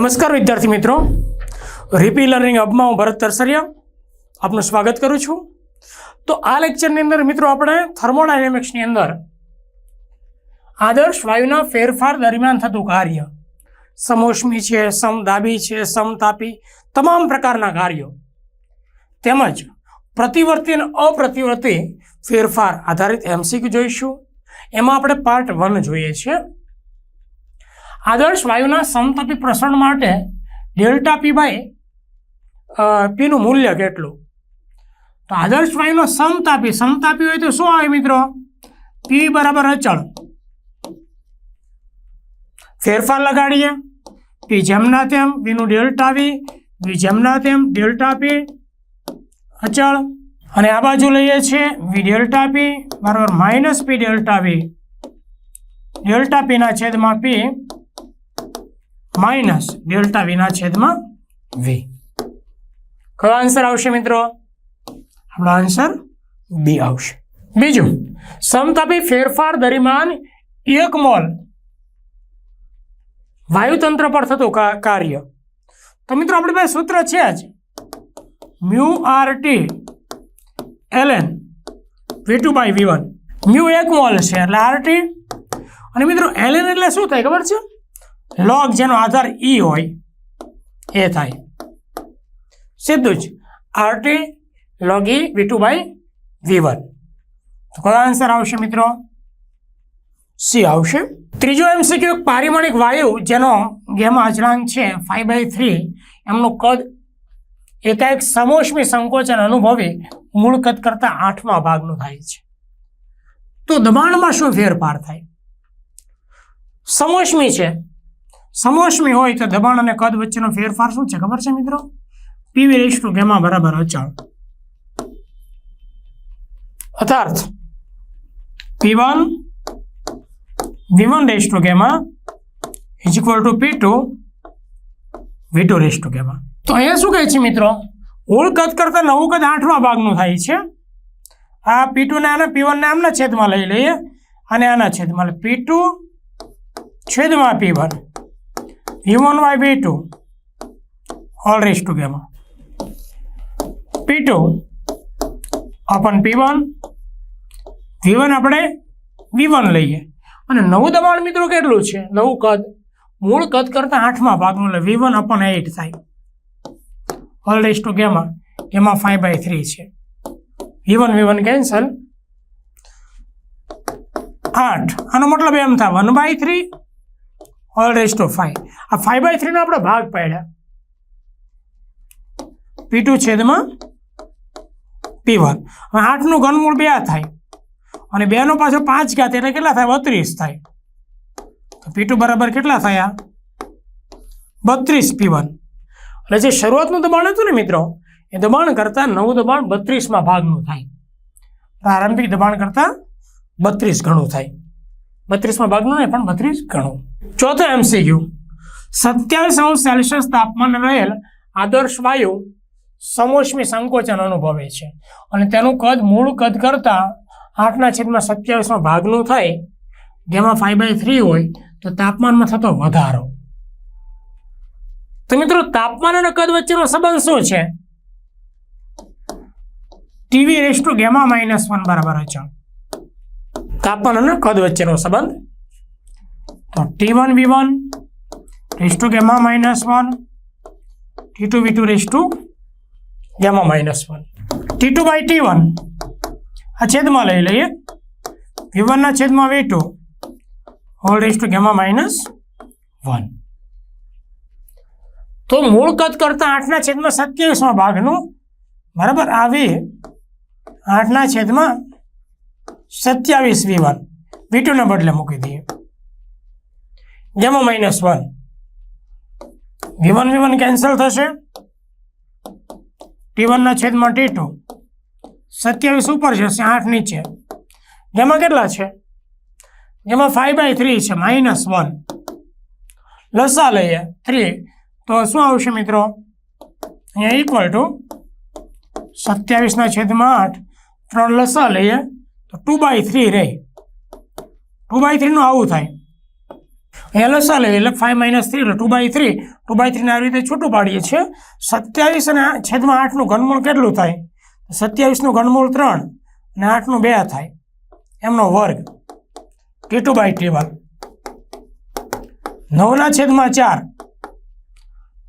નમસ્કાર વિદ્યાર્થી મિત્રો. રીપી લર્નિંગ હબમાં હું ભરત તરસરિયા આપનું સ્વાગત કરું છું. તો આ લેક્ચરની અંદર મિત્રો આપણે થર્મોડાયનેમિક્સની અંદર આદર્શ વાયુના ફેરફાર દરમિયાન થતું કાર્ય, સમોષ્મી છે, સમદાબી છે, સમતાપી, તમામ પ્રકારના કાર્યો તેમજ પ્રતિવર્તી અને અપ્રતિવર્તી ફેરફાર આધારિત એમસીક્યુ જોઈશું. એમાં આપણે પાર્ટ વન જોઈએ છીએ. આદર્શ વાયુના સમતાપી પ્રસરણ માટે ડેલ્ટા પી બાય પીનું મૂલ્ય કેટલું? તો આદર્શ વાયુનો સમતાપી સમતાપી હોય તો શું આવે મિત્રો? પી બરાબર અચળ. ફેરફાર લગાડીએ. પી જેમના તેમ પીનું ડેલ્ટા વી વી જેમના તેમ ડેલ્ટા પી અચળ. અને આ બાજુ લઈએ છીએ વી ડેલ્ટા પી બરાબર minus P delta V delta પીના છેદમાં પી માઇનસ ડેલ્ટા વીના છેદમાં વી કયો આન્સર આવશે મિત્રો? આપણો આન્સર બી આવશે. બીજું, સમતાપી ફેરફાર દરમિયાન એક મોલ વાયુતંત્ર પર થતું કાર્ય. તો મિત્રો, આપણી પાસે સૂત્ર છે જ. Mu R T LN V two by V one. Mu એક મોલ છે, એટલે આર ટી. અને મિત્રો એલએન એટલે શું થાય, ખબર છે? લોગ જેનો આધાર ઈ હોય, એ થાય. સીધું જ RT log E V two by V one. તો કયો આન્સર આવશે મિત્રો? સી આવશે. ત્રીજો એમસીક્યુ એક પારિમાણિક વાયુ જેનો ગેમા અચળાંક છે ફાઈવ બાય થ્રી એમનું કદ એકાએક સમોષ્મી સંકોચન અનુભવી મૂળ કદ કરતાં આઠમા ભાગનું થાય છે. તો દબાણમાં શું ફેરફાર થાય? સમોષ્મી છે સમોષ્મી હોય તો દબાણ અને કદ વચ્ચેનો ફેરફાર શું છે? ખબર છે મિત્રો? પીવી રેસ ટુ ગેમા બરાબર અચળ. અર્થાત P one V one raise to gamma is equal to P two V two raise to gamma. તો અહીંયા શું કહે છે મિત્રો? ઓળ કદ કરતાં નવું કદ આઠમા ભાગનું થાય છે. આ પી ટુને આના પી વનને આમના છેદમાં લઈ લઈએ. અને આના છેદમાં પી ટુ છેદમાં P one. V one by all to whole gamma to upon P two upon P one V આપણે વી વન લઈએ. અને નવું દબાણ મિત્રો કેટલું છે? નવું કદ. મૂળ કદ કરતાં આઠમા ભાગનું એટલે વી વન અપન એઇટ થાય. ઓલ રેસ ટુ ગેમા એમાં ફાઈવ બાય થ્રી છે. V one V one cancel આઠ. આનો મતલબ એમ થાય. One by three whole raise to five આ ફાઈવ બાય થ્રીનો આપણે ભાગ પાડ્યા. પી ટુ છેદમાં પી વન હવે આઠનું ઘનમૂળ બે થાય. અને બેનો પાછો પાંચ ઘાત એટલે કેટલા થાય? બત્રીસ થાય. તો પી ટુ બરાબર કેટલા થયા? બત્રીસ પી વન એટલે જે શરૂઆતનું દબાણ હતું ને મિત્રો, એ દબાણ કરતાં નવું દબાણ બત્રીસમાં ભાગનું થાય. પ્રારંભિક દબાણ કરતાં બત્રીસ ગણું થાય. બત્રીસમાં ભાગનું નહીં, પણ બત્રીસ ગણું. ચોથો એમસીક્યુ સત્યાવીસ અંશ સેલ્સિયસ તાપમાન રહેલ આદર્શ વાયુ સમોષ્મી સંકોચન અનુભવે છે. અને તેનું કદ મૂળ કદ કરતાં આઠના છેદમાં સત્યાવીસમાં ભાગનું થાય. જેમાં ફાઈવ બાય થ્રી હોય તો તાપમાનમાં થતો વધારો. તો મિત્રો, તાપમાન અને કદ વચ્ચેનો સંબંધ શું છે? TV raise gamma minus one બરાબર છે. તાપમાન અને કદ વચ્ચેનો સંબંધ તો T one V one raise to gamma minus one T two V two raise to gamma minus one. T two by T one આ છેદમાં લઈ લઈએ. વી વનના છેદમાં V two whole raise to gamma minus one. તો મૂળ કદ કરતાં આઠના છેદમાં સત્યાવીસમાં ભાગનું બરાબર આવી આઠના છેદમાં સત્યાવીસ વી વન વી ટુને બદલે મૂકી દઈએ. Gamma minus one V one V one cancel થશે. ટી વનના છેદમાં ટી ટુ સત્યાવીસ ઉપર જશે, આઠ નીચે. જેમાં કેટલા છે? જેમાં ફાઈવ બાય થ્રી છે માઇનસ વન લસા લઈએ થ્રી તો શું આવશે મિત્રો? અહીંયા ઇક્વલ ટુ સત્યાવીસના છેદમાં આઠ. ત્રણ લસા લઈએ, તો ટુ બાય થ્રી રહે. ટુ બાય થ્રીનું આવું થાય. એલએસઆ લઈએ એટલે ફાઈવ માઇનસ થ્રી એટલે two by three two by થ્રીને આવી રીતે છૂટું પાડીએ છીએ. સત્યાવીસ અને છેદમાં આઠનું ઘનમૂળ કેટલું થાય? સત્યાવીસનું ઘનમૂળ ત્રણ અને આઠનું બે થાય. એમનો વર્ગ T two by T one નવના છેદમાં ચાર.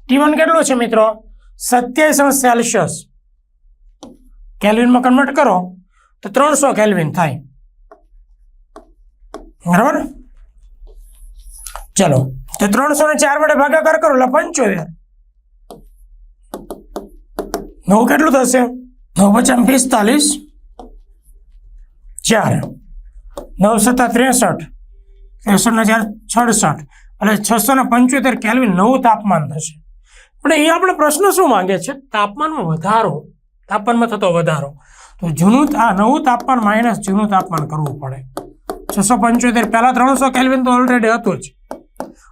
ટી વન કેટલો છે મિત્રો? સત્યાવીસ અને સેલ્સિયસ કેલ્વિનમાં કન્વર્ટ કરો તો ત્રણસો કેલ્વિન થાય. બરાબર? ચલો. તો ત્રણસો ને ચાર વડે ભાગાકાર કરો, એટલે પંચોતેર. નવ કેટલું થશે? નવ પચાસ પિસ્તાલીસ. ચાર. નવ સત્તા ત્રેસઠ. ત્રેસઠ ને ચાર સડસઠ એટલે છસો ને પંચોતેર કેલ્વિન નવું તાપમાન થશે. પણ એ આપણે પ્રશ્ન શું માંગે છે? તાપમાનમાં વધારો. તાપમાનમાં થતો વધારો. તો જૂનું આ નવું તાપમાન માઇનસ જૂનું તાપમાન કરવું પડે. છસો પંચોતેર, પહેલાં ત્રણસો કેલ્વિન તો ઓલરેડી હતું જ.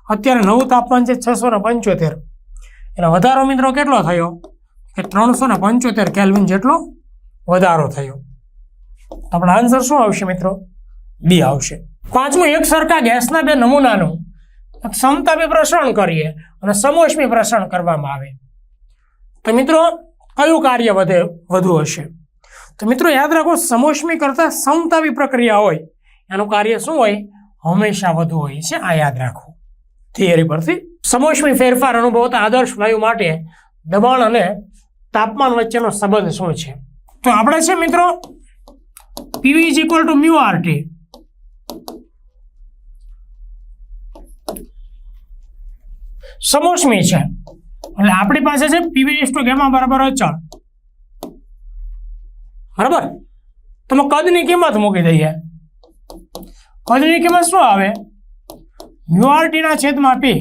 અત્યારે નવું તાપમાન છે છસો ને પંચોતેર. એટલે વધારો મિત્રો કેટલો થયો? કે ત્રણસો ને પંચોતેર કેલ્વિન જેટલો વધારો થયો. આપણો આન્સર શું આવશે મિત્રો? બી આવશે. પાંચમું, એક સરખા ગેસના બે નમૂનાનું. સમતાપી પ્રસરણ કરીએ અને સમોષ્મી પ્રસરણ કરવામાં આવે. તો મિત્રો, કયું કાર્ય વધે, વધુ હશે? તો મિત્રો, યાદ રાખો, સમોષ્મી કરતાં સમતાપી પ્રક્રિયા હોય, એનું કાર્ય શું હોય? હંમેશા વધુ હોય છે. આ યાદ રાખો. થિયરી પરથી. સમોષ્મી ફેરફાર અનુભવતા આદર્શ વાયુ માટે દબાણ અને તાપમાન વચ્ચેનો સંબંધ શું છે? તો આપણે છે મિત્રો PV is equal to mu RT સમોષ્મી છે. એટલે આપણી પાસે છે પીવી ઇઝ ટુ ગેમા બરાબર અચળ બરાબર? તમે કદની કિંમત મૂકી દઈએ. કદની કિંમત શું આવે? મ્યુઆરટી ના છેદમાં પી.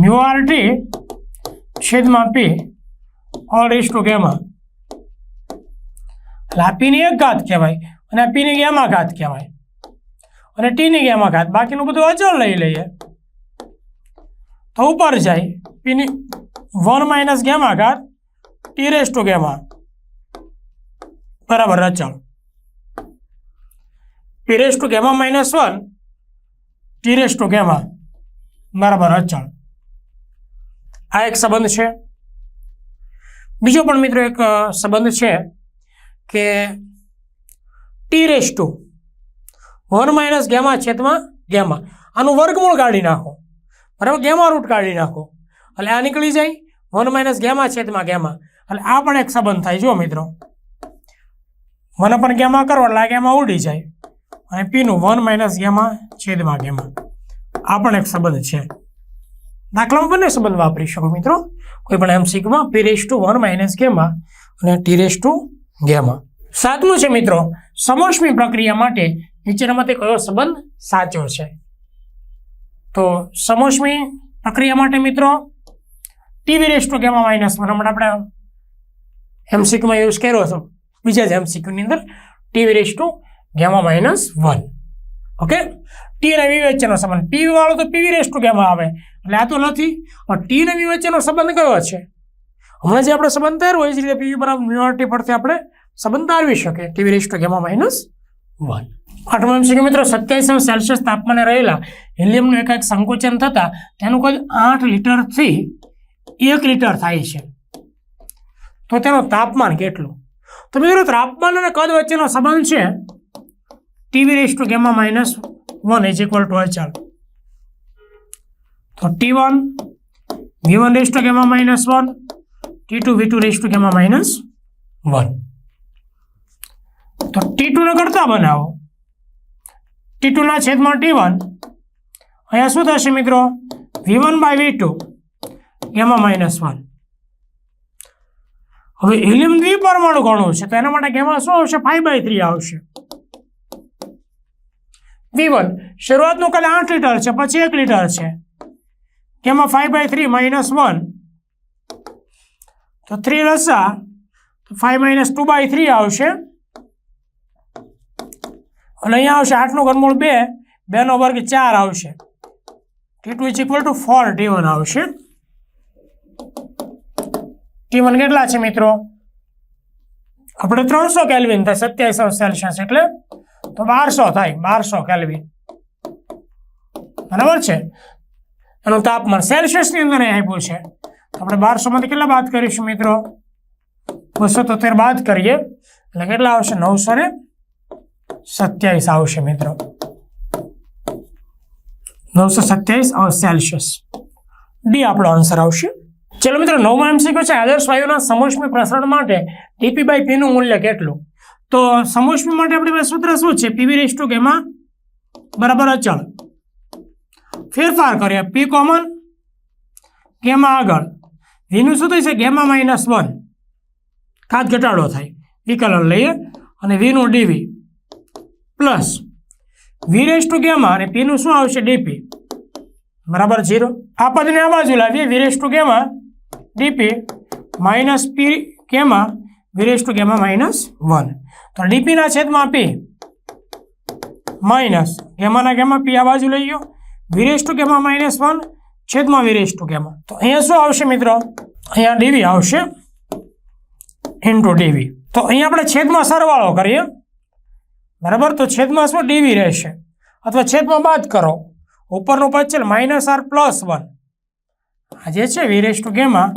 મ્યુઆરટી છેદમાં P. Whole is to gamma. એટલે આ પીની એક ઘાત કહેવાય અને આ પીની ગેમા ઘાત કહેવાય. અને ટીની ગેમા ઘાત. બાકીનું બધું અચળ લઈ લઈએ. તો ઉપર જાય. પીની વન માઇનસ ગેમા ઘાત. T raise to gamma. બરાબર અચળ. P raise to gamma minus one T raise to gamma બરાબર અચળ આ એક સંબંધ છે. બીજો પણ મિત્રો એક સંબંધ છે કે T raise to one minus gamma છેદમાં ગેમા આનું વર્ગમૂળ કાઢી નાખો. બરાબર? ગેમા રૂટ કાઢી નાખો. એટલે આ નીકળી જાય વન માઇનસ ગેમા છેદમાં ગેમા એટલે આ પણ એક સંબંધ થાય જુઓ મિત્રો. મને પણ ગેમા કરો, એટલે આ ગેમા ઉડી જાય. અને પીનું વન માઇનસ ગેમા છેદમાં ગેમા આ પણ એક સંબંધ છે. દાખલામાં બંને સંબંધ વાપરી શકો મિત્રો. કોઈ પણ એમ શીખમાં P raise to one minus gamma અને ટી રેસ ટુ ગેમા સાતમું છે મિત્રો, સમોષ્મી પ્રક્રિયા માટે નીચેનામાંથી કયો સંબંધ સાચો છે? તો સમોષ્મી પ્રક્રિયા માટે મિત્રો TV raise to gamma minus one હમણાં આપણે એમસીક્યુમાં યુઝ કર્યો હતો બીજા જ એમસીક્યુની અંદર TV raise to gamma minus one okay T અને વી વચ્ચેનો સંબંધ. પી વાળો તો પીવી રેસ ટુ ગેમા આવે. એટલે આ તો નથી. ટી અને વી વચ્ચેનો સંબંધ કયો છે? હમણાં જે આપણે સંબંધ તાર્યો એ જ રીતે પીવી બરાબર મ્યુઆરટી પરથી આપણે સંબંધ તારવી શકીએ. TV raise to gamma minus one આઠમા એમસીક્યુ મિત્રો સત્યાવીસ સેલ્સિયસ તાપમાને રહેલા હિલિયમનું એકાએક સંકોચન થતાં તેનું કદ આઠ લીટરથી એક લીટર થાય છે. તો તેનું તાપમાન કેટલું? તો મિત્રો, તાપમાન અને કદ વચ્ચેનો સંબંધ છે TV raise to gamma minus one is equal to અચળ તો T one V one raise to gamma minus one T two V two raise to gamma minus one તો ટી ટુને કરતા બનાવો. ટી ટુના છેદમાં ટી વન અહીંયા શું થશે મિત્રો? V one by V two gamma minus one હવે ઇલિમ દ્વિપરમાણુ ઘણું છે, તો એના માટે ગેમા શું આવશે? ફાઈવ બાય થ્રી આવશે. વી વન શરૂઆતનું કદ આઠ લીટર છે, પછી એક લીટર છે. તેમાં five by three minus one તો થ્રી રસા, તો five minus two by three આવશે. અને અહીંયા આવશે આઠનું ઘનમૂળ બે, બેનો વર્ગ ચાર આવશે. T two is equal to four T one આવશે. ટી વન કેટલા છે મિત્રો? આપણે ત્રણસો કેલ્વિન થાય સત્યાવીસ સેલ્સિયસ એટલે તો બારસો થાય, બારસો કેલ્વિન બરાબર છે? એનું તાપમાન સેલ્સિયસની અંદર આપ્યું છે. આપણે બારસોમાંથી કેટલા બાદ કરીશું મિત્રો? બસો તોતેર બાદ કરીએ. એટલે કેટલા આવશે? નવસો ને સત્યાવીસ આવશે મિત્રો. નવસો સત્યાવીસ સેલ્સિયસ ડી આપણો આન્સર આવશે. ચલો મિત્રો એમ એમસીક્યુ છે. આદર્શ વાયુના સમોષ્મી પ્રસરણ માટે ટીપી બાય પીનું મૂલ્ય કેટલું? તો સમોષ્મી માટે આપણી સૂત્ર શું છે? પીવી રેસ ટુ ગેમા બરાબર અચળ. ફેરફાર કર્યા. પી કોમન, ગેમા આગળ. વીનું શું થશે? Gamma minus one. ખાત ઘટાડો થાય. વિકલન લઈએ અને વીનું DV plus, V raise to gamma અને પીનું શું આવશે? ડીપી બરાબર ઝીરો. આ પદને આ બાજુ લાવીએ. V raise to gamma DP minus P gamma V raise to gamma minus one તો ડીપીના છેદમાં પી માઇનસ ગેમાના ગેમા પી આ બાજુ લઈ ગયો. V raise to gamma minus one છેદમાં વીરેસ ટુ ગેમા તો અહીંયા શું આવશે મિત્રો? અહીંયા ડીવી આવશે ઇન્ટુ ડીવી તો અહીંયા આપણે છેદમાં સરવાળો કરીએ. બરાબર? તો છેદમાં શું? ડીવી રહેશે. અથવા છેદમાં બાદ કરો. ઉપરનું પદ છે માઇનસ આર પ્લસ વન આ જે છે વીરેસ ટુ ગેમા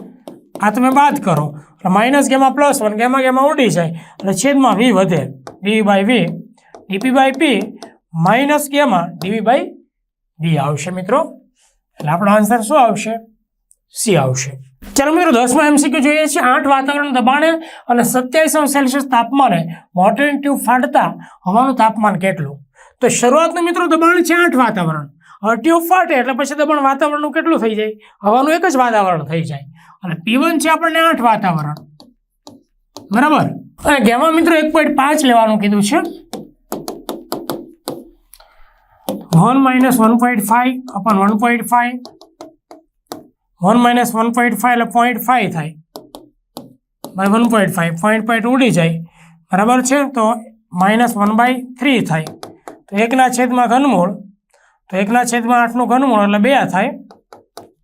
આ તમે બાદ કરો. એટલે minus gamma plus one gamma gamma ઉડી જાય. એટલે છેદમાં વી વધે. DV by V DP by P minus gamma DV by V આવશે મિત્રો. એટલે આપણો આન્સર શું આવશે? સી આવશે. ચાલો મિત્રો, દસમાં એમસીક્યુ જોઈએ છીએ. આઠ વાતાવરણ દબાણે અને સત્યાવીસ સેલ્સિયસ તાપમાને વોટરની ટ્યુબ ફાટતા હવાનું તાપમાન કેટલું? તો શરૂઆતનું મિત્રો દબાણ છે આઠ વાતાવરણ. ટ્યુબ ફાટે એટલે પછી દબાણ વાતાવરણનું કેટલું થઈ જાય? હવાનું એક જ વાતાવરણ થઈ જાય. અને પીવન છે આપણને આઠ વાતાવરણ. બરાબર? અને ગેમા મિત્રો એક પોઈન્ટ પાંચ લેવાનું કીધું છે. One minus one point five upon one point five one minus one point five એટલે પોઈન્ટ ફાઈવ થાય. By one point five point point ઉડી જાય. બરાબર છે? તો માઇનસ વન બાય થ્રી થાય. તો એકના છેદમાં ઘનમૂળ તો એકના છેદમાં આઠનું ઘનમૂળ એટલે બે થાય.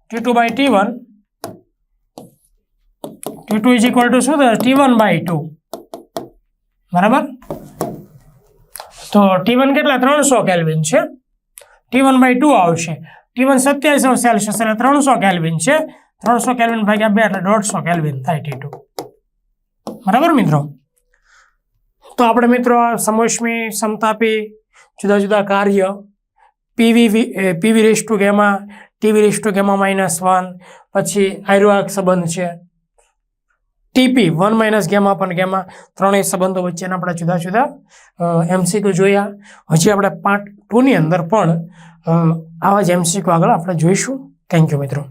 T two by T one T two is equal to શું? થશે ટી વન બાય ટુ બરાબર? તો ટી વન કેટલા? ત્રણસો કેલ્વિન છે. ટી વન બાય ટુ આવશે. ટી વન સત્યાવીસો સેલ્સિયસ એટલે ત્રણસો કેલ્વિન છે. ત્રણસો કેલ્વિન ભાગ્યા બે એટલે દોઢસો કેલ્વિન થાય ટી ટુ બરાબર મિત્રો? તો આપણે મિત્રો સમોષ્મી, સમતાપી જુદા જુદા કાર્ય PV PV raise to gamma, TV raise to gamma minus one પછી આયુર્વાક સંબંધ છે. ટીપી વન માઇનસ ગેમા પણ ગેમા, ત્રણેય સંબંધો વચ્ચેના આપણે જુદા જુદા એમસીક્યુ જોયા. હજી આપણે પાર્ટ ટુની અંદર પણ આવા જ એમસીક્યુ આગળ આપણે જોઈશું. થેન્ક યુ મિત્રો.